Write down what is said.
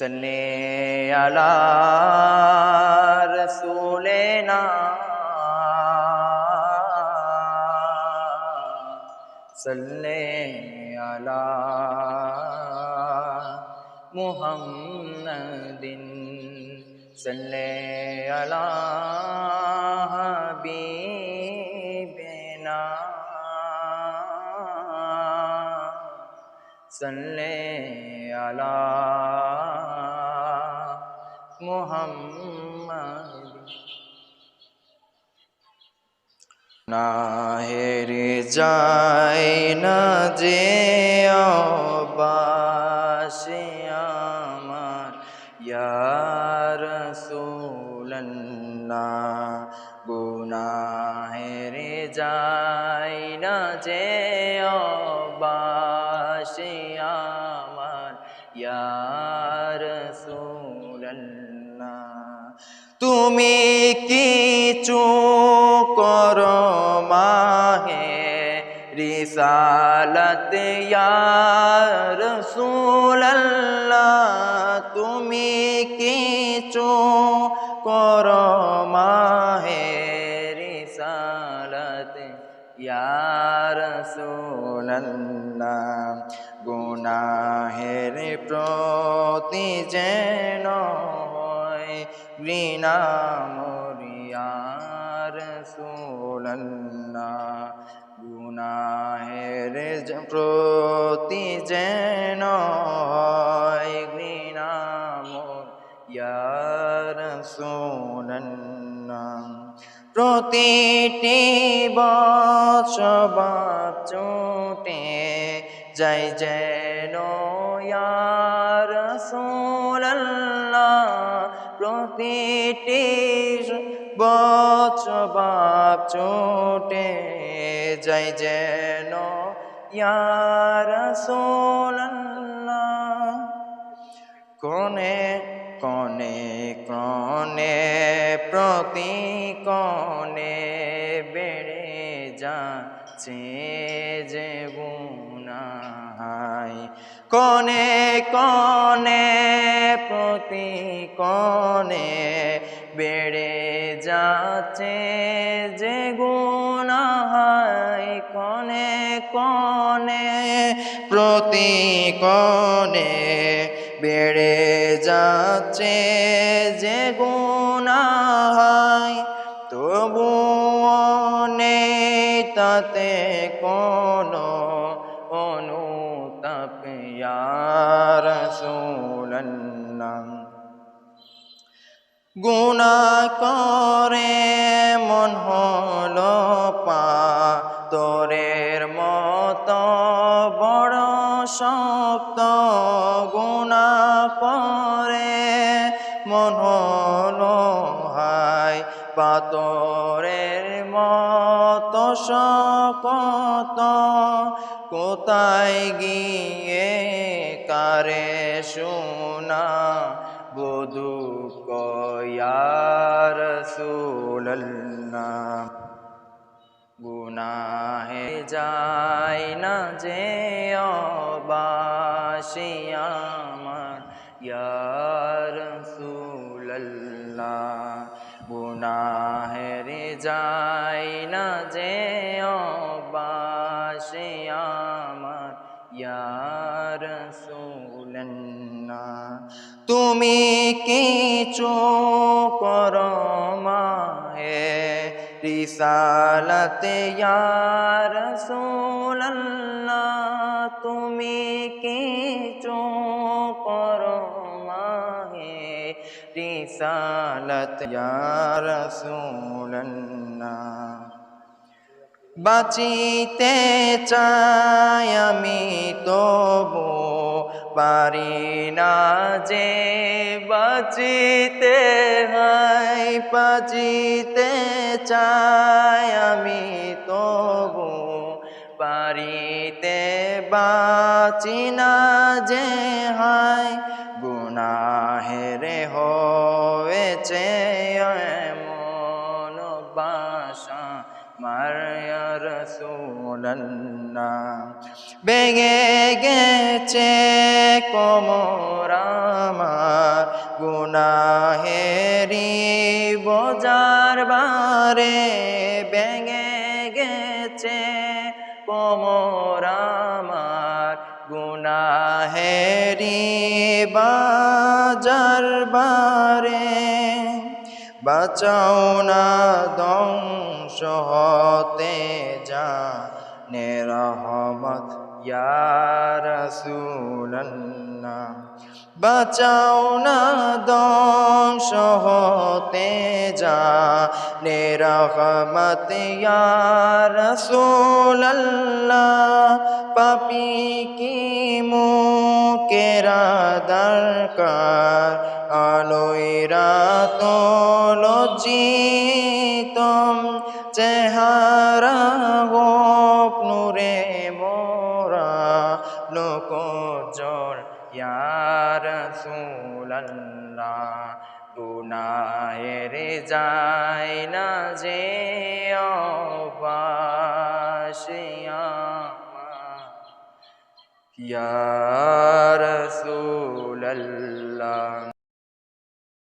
صلی علی رسولنا. صلی علی محمد. صلی علی حبیبنا. صلی علی محمد নাহেরে যায় না যে অবাসে আমার ইয়ার সুলন্না গুনাহেরে যায় না যে অবাসে আমার। ইয়ার তুমি কিছু করো মাহে রিসালত। রসুল্লাহ তুমি কিছু করো মাহে রিসালত। রসুল্লাহ গুনাহের প্রতি যেন ঘৃণা মরিয়ার সোলন্না গুনাহের প্রতি যেন ঘৃণা মরিয়ার সোলন্না প্রতিটি বছবাব চোটে যাই যেন ইয়ার সোল্লাহ প্রতিটি বছবাব চোটে যাই যেন ইয়ার সোল্লাহ কনে কনে কনে, প্রতি কনে বেড়ে যাচ্ছে যে গুনাহাই কনে কনে, প্রতি কনে বেড়ে যাচ্ছে যে গুনাহাই কনে কনে, প্রতি কনে বেড়ে যাচ্ছে যে গুনাহাই তবু নেই তাতে কোনো অনুতাপ ইয়ার সুলন্নাম গুণা করে মন হলো পা তোরের মতো, বড় শক্ত পাতরের মতো শকত কোথায় গিয়ে কারে শোনা? বধু কয়ার সুল্লাহ গুনাহে যায় না যে অবাসি আমার। ইয়ার সুল্লাহ গুনাহের যায় না যে অবাসি আমার ইয়ার সুল্লাহ তুমি কিছু করো মাহে রিসালতে ইয়ার সুল্লাহ তুমি কিছু করো রিসালত ইয়ার সুল্লাহ বাঁচিতে চাই আমি, তবু পারি না যে বাঁচিতে হাই বাঁচিতে চাই আমি, তবু পারিতে বাঁচি না যে ভেঙে গেছে কোমর আমার। গুনাহেরি বোজার বারে ভেঙে গেছে কোমর আমার। গুনাহেরি বাজার বারে। বাঁচাও না ধ্বংস হতে যা নেরহমত ইয়ারসুল্লাহ বাঁচাও না ধ্বংস হতে যা নেরহমত ইয়ারসুল্লাহ পাপি কি মুকেরা দরকার নূরে মোরা লোক জল ইয়ার সুল্লাহ গুনাহের যায় না যে অবাসিয়া ইয়া রাসূলাল্লাহ।